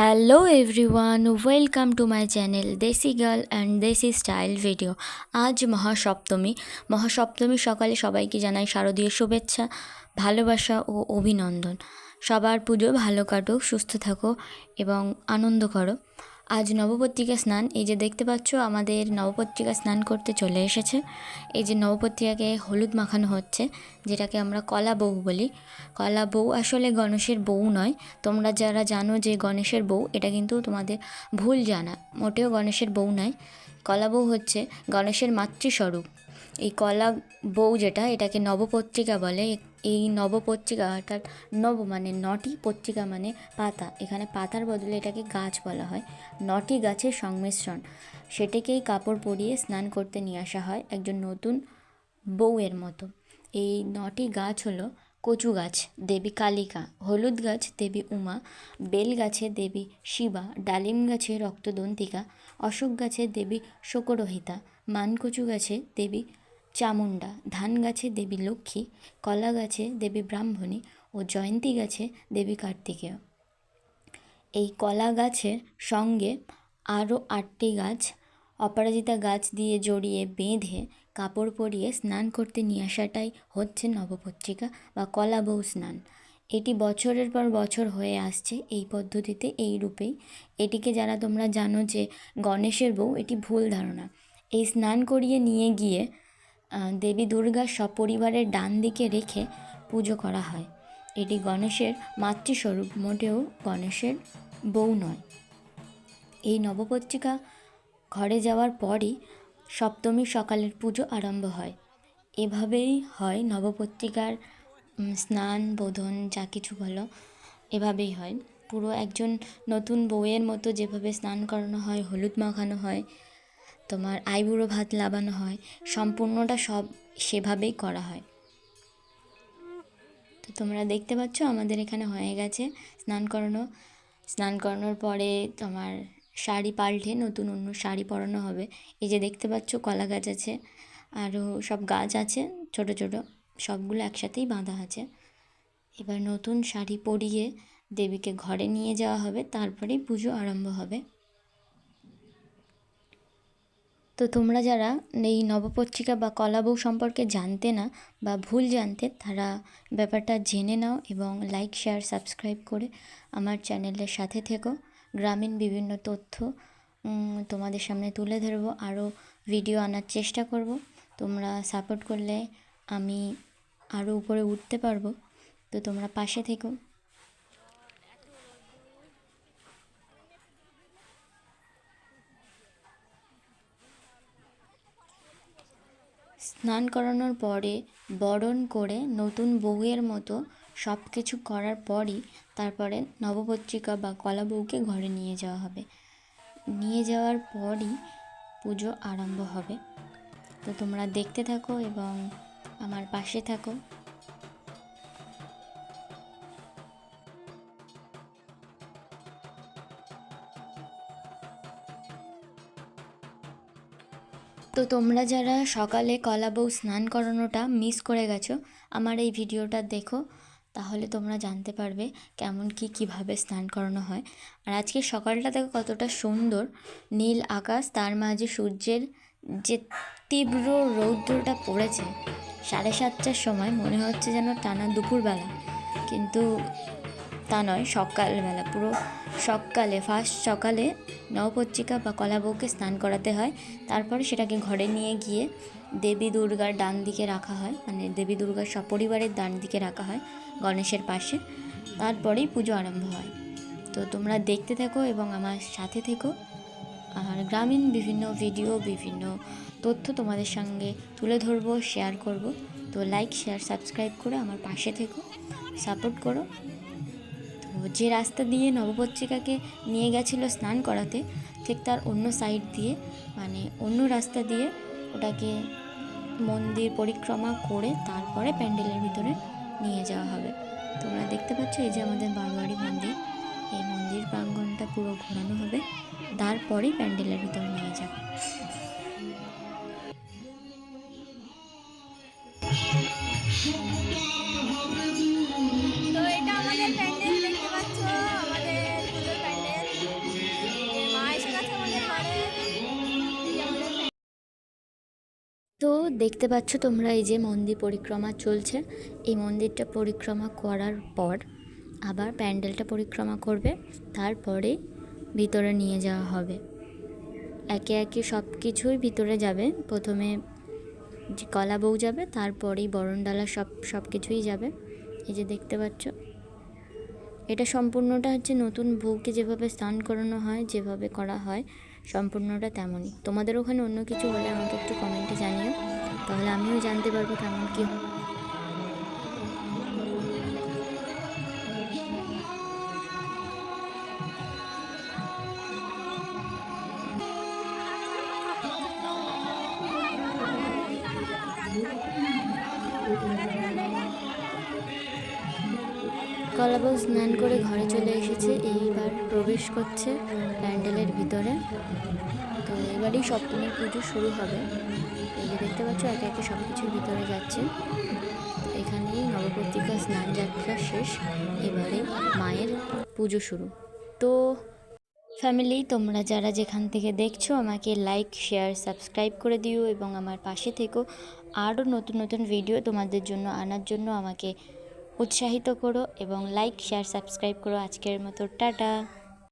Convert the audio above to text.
Hello everyone welcome to my channel desi girl and desi style video আজ মহাসপ্তমী। মহাসপ্তমী সকালে সবাইকে জানাই শারদীয় শুভেচ্ছা, ভালোবাসা ও অভিনন্দন। সবার পুজো ভালো কাটুক, সুস্থ থাকো এবং আনন্দ করো। আজ নবপত্রিকা স্নান। এই যে দেখতে পাচ্ছ, আমাদের নবপত্রিকা স্নান করতে চলে এসেছে। এই যে নবপত্রিকাকে হলুদ মাখানো হচ্ছে, যেটাকে আমরা কলা বউ বলি। কলা বউ আসলে গণেশের বউ নয়। তোমরা যারা জানো যে গণেশের বউ, এটা কিন্তু তোমাদের ভুল জানা। মোটেও গণেশের বউ নয়। কলা বউ হচ্ছে গণেশের মাতৃস্বরূপ। এই কলা বউ যেটা, এটাকে নবপত্রিকা বলে। এই নবপত্রিকা অর্থাৎ নব মানে নটি পত্রিকা মানে পাতা। এখানে পাতার বদলে এটাকে গাছ বলা হয়। নটি গাছের সংমিশ্রণ। সেটাকেই কাপড় পরিয়ে স্নান করতে নিয়ে আসা হয় একজন নতুন বউয়ের মতো। এই নটি গাছ হলো কচু গাছ, দেবী কালিকা, হলুদ গাছ, দেবী উমা, বেল গাছে দেবী শিবা, ডালিম গাছে রক্তদন্তিকা, অশোক গাছে দেবী শোকরহিতা, মানকচু গাছে দেবী চামুণ্ডা, ধান গাছে দেবী লক্ষ্মী, কলা গাছে দেবী ব্রাহ্মণী ও জয়ন্তী গাছে দেবী কার্তিকেয়। এই কলা গাছের সঙ্গে আরও আটটি গাছ, অপরাজিতা গাছ দিয়ে জড়িয়ে বেঁধে কাপড় পরিয়ে স্নান করতে নিয়ে আসাটাই হচ্ছে নবপত্রিকা বা কলা বউ স্নান। এটি বছরের পর বছর হয়ে আসছে এই পদ্ধতিতে, এই রূপেই। এটিকে যারা তোমরা জানো যে গণেশের বউ, এটি ভুল ধারণা। এই স্নান করিয়ে নিয়ে গিয়ে দেবী দুর্গা সপরিবারের ডান দিকে রেখে পুজো করা হয়। এটি গণেশের মাতৃস্বরূপ, মোটেও গণেশের বউ নয়। এই নবপত্রিকা ঘরে যাওয়ার পরই সপ্তমী সকালের পুজো আরম্ভ হয়। এভাবেই হয় নবপত্রিকার স্নান, বোধন, যা কিছু বলো, এভাবেই হয়। পুরো একজন নতুন বউয়ের মতো যেভাবে স্নান করানো হয়, হলুদ মাখানো হয় তোমার আইবুড়ো ভাত লাগানো হয়, সম্পূর্ণটা সব সেভাবেই করা হয়। তো তোমরা দেখতে পাচ্ছ, আমাদের এখানে হয়ে গেছে স্নান করানো। স্নান করানোর পরে তোমার শাড়ি পাল্টে নতুন অন্য শাড়ি পরানো হবে। এই যে দেখতে পাচ্ছ, কলা গাছ আছে, আরও সব গাছ আছে, ছোট ছোট, সবগুলো একসাথেই বাঁধা আছে। এবার নতুন শাড়ি পরিয়ে দেবীকে ঘরে নিয়ে যাওয়া হবে, তারপরেই পুজো আরম্ভ হবে। তো তোমরা যারা এই নবপত্রিকা বা কলাবউ সম্পর্কে জানতে না বা ভুল জানতে, তারা ব্যাপারটা জেনে নাও এবং লাইক শেয়ার সাবস্ক্রাইব করে আমার চ্যানেলের সাথে থেকো। গ্রামীণ বিভিন্ন তথ্য তোমাদের সামনে তুলে ধরবো, আরও ভিডিও আনার চেষ্টা করব। তোমরা সাপোর্ট করলে আমি আরও উপরে উঠতে পারব। তো তোমরা পাশে থেকো। স্নান করানোর পরে বরণ করে নতুন বউয়ের মতো সব কিছু করার পরই তারপরে নবপত্রিকা বা কলা বউকে ঘরে নিয়ে যাওয়া হবে। নিয়ে যাওয়ার পরই পুজো আরম্ভ হবে। তো তোমরা দেখতে থাকো এবং আমার পাশে থাকো। তো তোমরা যারা সকালে কলা বউ স্নান করানোটা মিস করে গেছো, আমার এই ভিডিওটা দেখো। তাহলে তোমরা জানতে পারবে কেমন কি, কীভাবে স্নান করানো হয়। আর আজকে সকালটা দেখো কতটা সুন্দর, নীল আকাশ, তার মাঝে সূর্যের যে তীব্র রৌদ্রটা পড়েছে, সাড়ে সাতটার সময় মনে হচ্ছে যেন টানা দুপুরবেলা। কিন্তু তা নয়, সকালবেলা, পুরো সকালে ফার্স্ট সকালে নবপত্রিকা বা কলা বউকে স্নান করাতে হয়। তারপরে সেটাকে ঘরে নিয়ে গিয়ে দেবী দুর্গার ডান দিকে রাখা হয় মানে দেবী দুর্গার সপরিবারের ডান দিকে রাখা হয় গণেশের পাশে। তারপরেই পুজো আরম্ভ হয়। তো তোমরা দেখতে থাকো এবং আমার সাথে থেকো। আর গ্রামীণ বিভিন্ন ভিডিও, বিভিন্ন তথ্য তোমাদের সঙ্গে তুলে ধরবো শেয়ার করব। তো লাইক শেয়ার সাবস্ক্রাইব করে আমার পাশে থেকো সাপোর্ট করো। তো যে রাস্তা দিয়ে নবপত্রিকাকে নিয়ে গেছিল স্নান করাতে, ঠিক তার অন্য সাইড দিয়ে মানে অন্য রাস্তা দিয়ে ওটাকে মন্দির পরিক্রমা করে তারপরে প্যান্ডেলের ভিতরে নিয়ে যাওয়া হবে। তোমরা দেখতে পাচ্ছ এই যে আমাদের বারোয়ারি মন্দির। এই মন্দির প্রাঙ্গণটা পুরো ঘোরানো হবে। তারপরেই প্যান্ডেলের ভিতরে নিয়ে যাবে। দেখতে পাচ্ছ তোমরা এই যে মন্দির পরিক্রমা চলছে। এই মন্দিরটা পরিক্রমা করার পর আবার প্যান্ডেলটা পরিক্রমা করবে। তারপরে ভিতরে নিয়ে যাওয়া হবে। একে একে সব কিছুই ভিতরে যাবে। প্রথমে যে কলা বউ যাবে, তারপরেই বরণডালা সব সব কিছুই যাবে। এই যে দেখতে পাচ্ছ। এটা সম্পূর্ণটা হচ্ছে নতুন বউকে যেভাবে স্নান করানো হয়, যেভাবে করা হয় সম্পূর্ণটা তেমনই। তোমাদের ওখানে অন্য কিছু হলে আমাকে একটু কমেন্টে জানিও। তাহলে আমিও জানতে পারব কেমন কী। কলাবউ স্নান করে ঘরে চলে এসেছে। এইবার প্রবেশ করছে প্যান্ডেলের ভিতরে। তো এবারেই সপ্তমীর পুজো শুরু হবে। এই যে দেখতে পাচ্ছ, একে একে সব কিছুর ভিতরে যাচ্ছে। এখানেই নবপত্রিকা, স্নান যাত্রা শেষ। এবারে মায়ের পুজো শুরু। তো ফ্যামিলি তোমরা যারা যেখান থেকে দেখছ, আমাকে লাইক শেয়ার সাবস্ক্রাইব করে দিও এবং আমার পাশে থেকো। আরও নতুন নতুন ভিডিও তোমাদের জন্য, আনার জন্য আমাকে উৎসাহিত করো এবং লাইক শেয়ার সাবস্ক্রাইব করো আজকের মতো টাটা